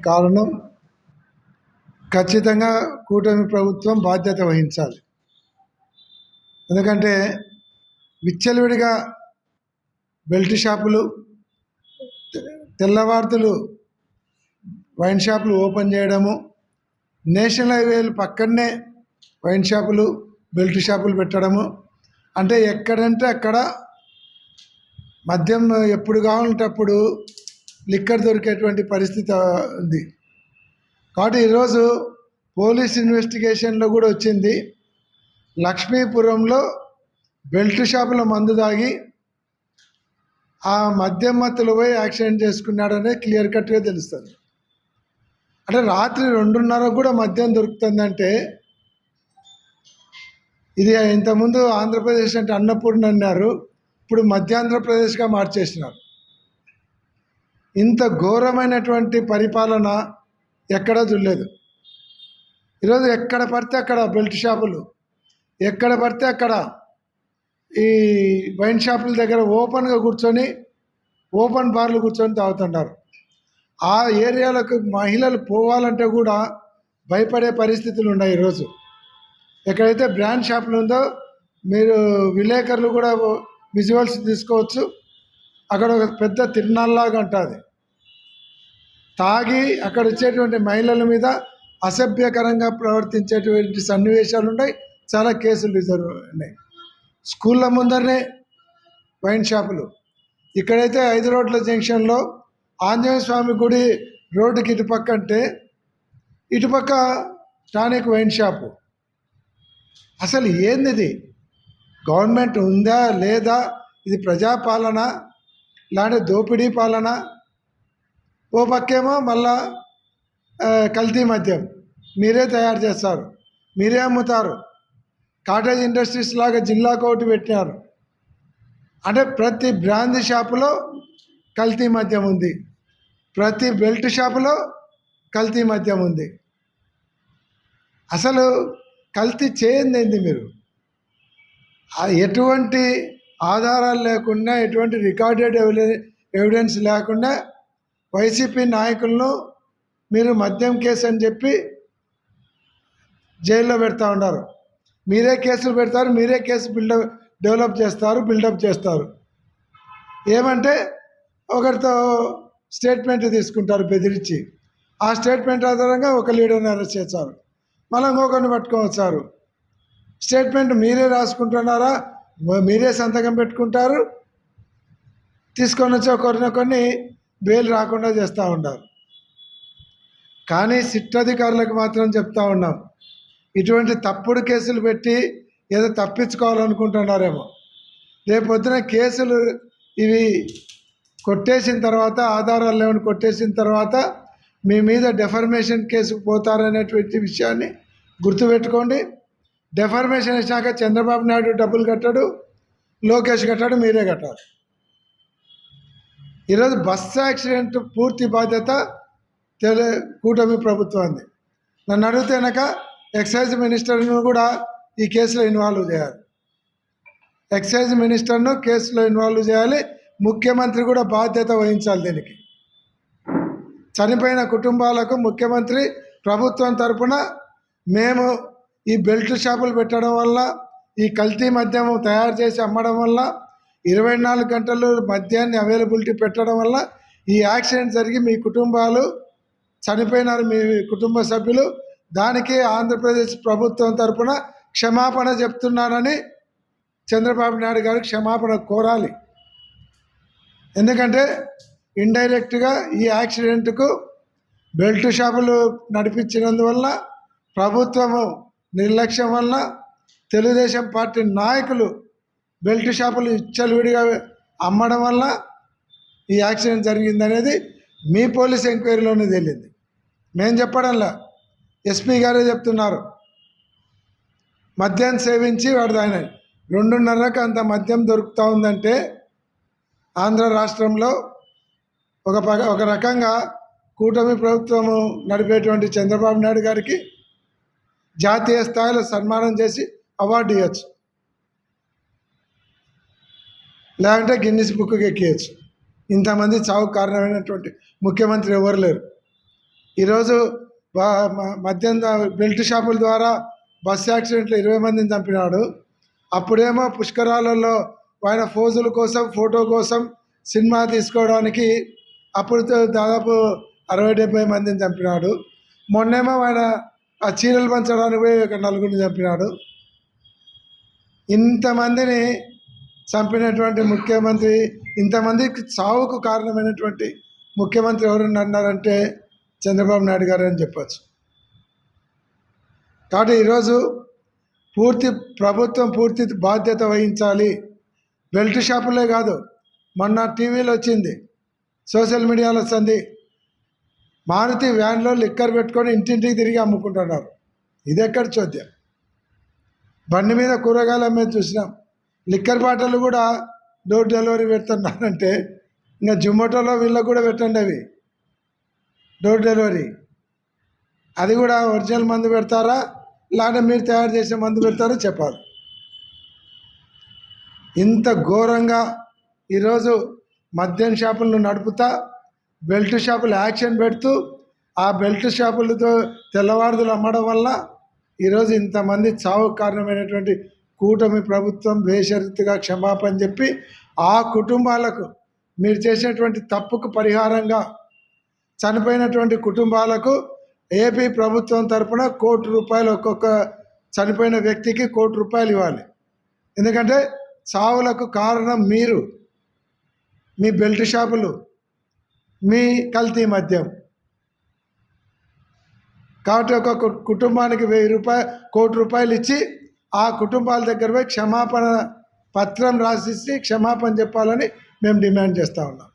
కారణం ఖచ్చితంగా కూటమి ప్రభుత్వం బాధ్యత వహించాలి. ఎందుకంటే విచ్చలవిడిగా బెల్ట్ షాపులు తెల్లవార్తలు వైన్ షాపులు ఓపెన్ చేయడము నేషనల్ హైవేలు పక్కనే వైన్ షాపులు బెల్ట్ షాపులు పెట్టడము అంటే ఎక్కడంటే అక్కడ మద్యం ఎప్పుడు కావాలంటే అప్పుడు లిక్కర్ దొరికేటువంటి పరిస్థితి ఉంది. కాబట్టి ఈరోజు పోలీస్ ఇన్వెస్టిగేషన్లో కూడా వచ్చింది. లక్ష్మీపురంలో బెల్ట్ షాపుల మందు తాగి ఆ మద్యం మత్తులు పోయి యాక్సిడెంట్ చేసుకున్నాడనే క్లియర్ కట్గా తెలుస్తుంది. అంటే రాత్రి రెండున్నర కూడా మద్యం దొరుకుతుందంటే ఇది ఇంతకుముందు ఆంధ్రప్రదేశ్ అంటే అన్నపూర్ణ అన్నారు. ఇప్పుడు మధ్యాంధ్రప్రదేశ్గా మార్చేసినారు. ఇంత ఘోరమైనటువంటి పరిపాలన ఎక్కడా చూడలేదు. ఈరోజు ఎక్కడ పడితే అక్కడ బెల్ట్ షాపులు ఎక్కడ పడితే అక్కడ ఈ వైన్ షాపుల దగ్గర ఓపెన్గా కూర్చొని ఓపెన్ బార్లు కూర్చొని తాగుతుంటారు. ఆ ఏరియాలకు మహిళలు పోవాలంటే కూడా భయపడే పరిస్థితులు ఉన్నాయి ఈరోజు. ఎక్కడైతే బ్రాండ్ షాపులు ఉందో మీరు విలేకరులు కూడా విజువల్స్ తీసుకోవచ్చు. అక్కడ ఒక పెద్ద తిరునాళ్ళలాగా ఉంటుంది తాగి అక్కడ వచ్చేటువంటి మహిళల మీద అసభ్యకరంగా ప్రవర్తించేటువంటి సన్నివేశాలు ఉన్నాయి. చాలా కేసులు రిజర్వ్ ఉన్నాయి. స్కూళ్ళ ముందరనే వైన్ షాపులు. ఇక్కడైతే ఐదు రోడ్ల జంక్షన్లో ఆంజనేయ స్వామి గుడి రోడ్డుకి ఇటుపక్క అంటే ఇటుపక్క టానిక్ వైన్ షాపు. అసలు ఏంది ఇది గవర్నమెంట్ ఉందా లేదా? ఇది ప్రజాపాలన లేదంటే దోపిడీ పాలన? ఓ పక్కేమో మళ్ళా కల్తీ మద్యం. మీరే తయారు చేస్తారు. మీరే అమ్ముతారు. కాటేజ్ ఇండస్ట్రీస్ లాగా జిల్లాకు ఒకటి పెట్టినారు. అంటే ప్రతి బ్రాందీ షాపులో కల్తీ మద్యం ఉంది. ప్రతి బెల్ట్ షాపులో కల్తీ మద్యం ఉంది. అసలు కల్తీ చేయండి ఏంది మీరు? ఎటువంటి ఆధారాలు లేకుండా ఎటువంటి రికార్డెడ్ ఎవిడెన్స్ లేకుండా వైసీపీ నాయకులను మీరు మద్యం కేసు అని చెప్పి జైల్లో పెడతా ఉన్నారు. మీరే కేసులు పెడతారు మీరే కేసు బిల్డప్ డెవలప్ చేస్తారు బిల్డప్ చేస్తారు. ఏమంటే ఒకరితో స్టేట్మెంట్ తీసుకుంటారు బెదిరించి. ఆ స్టేట్మెంట్ ఆధారంగా ఒక లీడర్ని అరెస్ట్ చేస్తారు మళ్ళీ ఇంకొకరిని పట్టుకొని వచ్చారు. స్టేట్మెంట్ మీరే రాసుకుంటున్నారా? మీరే సంతకం పెట్టుకుంటారు? తీసుకొని వచ్చి ఒకరినొకరిని బెయిల్ రాకుండా చేస్తూ ఉంటారు కానీ సిట్ అధికారులకు మాత్రం చెప్తా ఉన్నాం ఇటువంటి తప్పుడు కేసులు పెట్టి ఏదో తప్పించుకోవాలనుకుంటున్నారేమో. రేపొద్దున కేసులు ఇవి కొట్టేసిన తర్వాత ఆధారాలు లేవని కొట్టేసిన తర్వాత మీ మీద డెఫర్మేషన్ కేసుకు పోతారనేటువంటి విషయాన్ని గుర్తుపెట్టుకోండి. డెఫర్మేషన్ ఇచ్చాక చంద్రబాబు నాయుడు డబ్బులు కట్టాడు లోకేష్ కట్టాడు మీరే కట్టారు. ఈరోజు బస్సు యాక్సిడెంట్ పూర్తి బాధ్యత తెలు కూటమి ప్రభుత్వాన్ని నన్ను అడిగితే కనుక ఎక్సైజ్ మినిస్టర్ను కూడా ఈ కేసులో ఇన్వాల్వ్ చేయాలి. ఎక్సైజ్ మినిస్టర్ను కేసులో ఇన్వాల్వ్ చేయాలి. ముఖ్యమంత్రి కూడా బాధ్యత వహించాలి దీనికి. చనిపోయిన కుటుంబాలకు ముఖ్యమంత్రి ప్రభుత్వం తరపున మేము ఈ బెల్ట్ షాపులు పెట్టడం వల్ల ఈ కల్తీ మద్యం తయారు చేసి అమ్మడం వల్ల ఇరవై నాలుగు గంటలు మద్యాన్ని అవైలబిలిటీ పెట్టడం వల్ల ఈ యాక్సిడెంట్ జరిగి మీ కుటుంబాలు చనిపోయినారు మీ కుటుంబ సభ్యులు. దానికి ఆంధ్రప్రదేశ్ ప్రభుత్వం తరపున క్షమాపణ చెప్తున్నానని చంద్రబాబు నాయుడు గారు క్షమాపణ కోరాలి. ఎందుకంటే ఇండైరెక్ట్గా ఈ యాక్సిడెంట్కు బెల్ట్ షాపులు నడిపించినందువల్ల ప్రభుత్వము నిర్లక్ష్యం వల్ల తెలుగుదేశం పార్టీ నాయకులు బెల్ట్ షాపులు ఇచ్చలవిడిగా అమ్మడం వల్ల ఈ యాక్సిడెంట్ జరిగిందనేది మీ పోలీస్ ఎంక్వైరీలోనే తేలింది. మేము చెప్పడంలా ఎస్పీ గారే చెప్తున్నారు. మద్యం సేవించి వాడు ఆయన. రెండున్నరకు అంత మద్యం దొరుకుతూ ఉందంటే ఆంధ్ర రాష్ట్రంలో ఒక పగ ఒక రకంగా కూటమి ప్రభుత్వము నడిపేటువంటి చంద్రబాబు నాయుడు గారికి జాతీయ స్థాయిలో సన్మానం చేసి అవార్డు ఇవ్వచ్చు లేదంటే గిన్నిస్ బుక్కి ఎక్కేయచ్చు. ఇంతమంది చావుకు కారణమైనటువంటి ముఖ్యమంత్రి ఎవరు లేరు. ఈరోజు మద్యం దా- బెల్ట్ షాపుల ద్వారా బస్ యాక్సిడెంట్లో ఇరవై మందిని చంపినాడు. అప్పుడేమో పుష్కరాలలో ఆయన ఫోజుల కోసం ఫోటో కోసం సినిమా తీసుకోవడానికి అప్పుడు దాదాపు అరవై డెబ్బై మందిని చంపినాడు. మొన్నేమో ఆయన ఆ చీరలు పంచడానికి పోయి ఒక నలుగురిని చంపినాడు. ఇంతమందిని చంపినటువంటి ముఖ్యమంత్రి ఇంతమందికి చావుకు కారణమైనటువంటి ముఖ్యమంత్రి ఎవరన్నా అన్నారంటే చంద్రబాబు నాయుడు గారు అని చెప్పచ్చు. కాబట్టి ఈరోజు పూర్తి ప్రభుత్వం పూర్తి బాధ్యత వహించాలి. బెల్ట్ షాపులే కాదు మొన్న టీవీలో వచ్చింది సోషల్ మీడియాలో వస్తుంది. మారుతి వ్యాన్లో లిక్కర్ పెట్టుకొని ఇంటింటికి తిరిగి అమ్ముకుంటున్నారు. ఇది ఎక్కడ చోద్యం? బండి మీద కూరగాయలు అమ్మేది చూసినాం. లిక్కర్ బాటలు కూడా డోర్ డెలివరీ పెడుతున్నారంటే ఇంకా జొమాటోలో వీళ్ళకు కూడా పెట్టండి అవి. Door delivery. అది కూడా ఒరిజినల్ మందు పెడతారా? లేదా మీరు తయారు చేసే మందు పెడతారో చెప్పాలి. ఇంత ఘోరంగా ఈరోజు మద్యం షాపులను నడుపుతా బెల్ట్ షాపులు యాక్షన్ పెడుతూ ఆ బెల్ట్ షాపులతో తెల్లవారుదలు అమ్మడం వల్ల ఈరోజు ఇంతమంది చావు కారణమైనటువంటి కూటమి ప్రభుత్వం బేషరతుగా క్షమాపణ చెప్పి ఆ కుటుంబాలకు మీరు చేసినటువంటి తప్పుకు పరిహారంగా చనిపోయినటువంటి కుటుంబాలకు ఏపీ ప్రభుత్వం తరపున కోటి రూపాయలు ఒక్కొక్క చనిపోయిన వ్యక్తికి కోటి రూపాయలు ఇవ్వాలి. ఎందుకంటే చావులకు కారణం మీరు మీ బెల్ట్ షాపులు మీ కల్తీ మద్యం. కాబట్టి ఒక కుటుంబానికి వెయ్యి రూపాయలు కోటి రూపాయలు ఇచ్చి ఆ కుటుంబాల దగ్గర పోయి క్షమాపణ పత్రం రాసిస్తే క్షమాపణ చెప్పాలని మేము డిమాండ్ చేస్తూ ఉన్నాం.